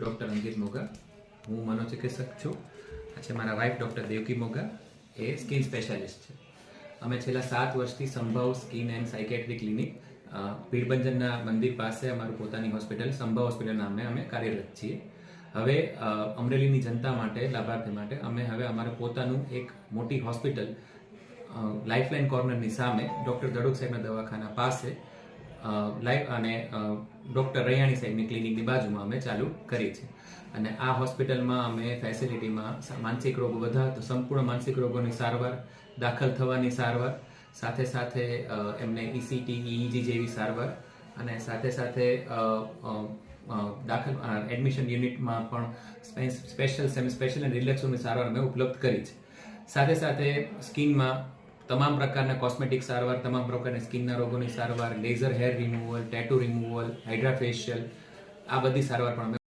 Doctor અંકિત મોગા. હું મનોચિકિત્સક છું. છે મારા વાઇફ ડૉક્ટર દેવકી મોગા એ સ્કિન સ્પેશિયાલિસ્ટ છે. અમે છેલ્લા સાત વર્ષથી Sambhav skin and psychiatry clinic પીરબંજનના મંદિર પાસે અમારું પોતાની હોસ્પિટલ સંભવ હોસ્પિટલ નામે અમે કાર્યરત છીએ. હવે અમરેલીની જનતા માટે, લાભાર્થી માટે અમે હવે અમારું પોતાનું એક મોટી હોસ્પિટલ લાઇફલાઇન કોર્નરની સામે ડૉક્ટર દડુક સાહેબના દવાખાના પાસે લાઈવ અને ડૉક્ટર રૈયાણી સાહેબની ક્લિનિકની બાજુમાં અમે ચાલુ કરી છે અને આ હોસ્પિટલમાં અમે ફેસિલિટીમાં માનસિક રોગો બધા, તો સંપૂર્ણ માનસિક રોગોની સારવાર, દાખલ થવાની સારવાર, સાથે સાથે એમને E ઇસીટી ઇઈજી જેવી સારવાર, અને સાથે સાથે દાખલ એડમિશન યુનિટમાં પણ સ્પેશિયલ સેમી સ્પેશિયલ અને રિલેક્સોની સારવાર અમે ઉપલબ્ધ કરી છે. સાથે સાથે સ્કિનમાં તમામ પ્રકારના કોસ્મેટિક સારવાર, તમામ પ્રકારની સ્કિનના રોગોની સારવાર laser hair removal tattoo removal hydra facial આ બધી સારવાર પણ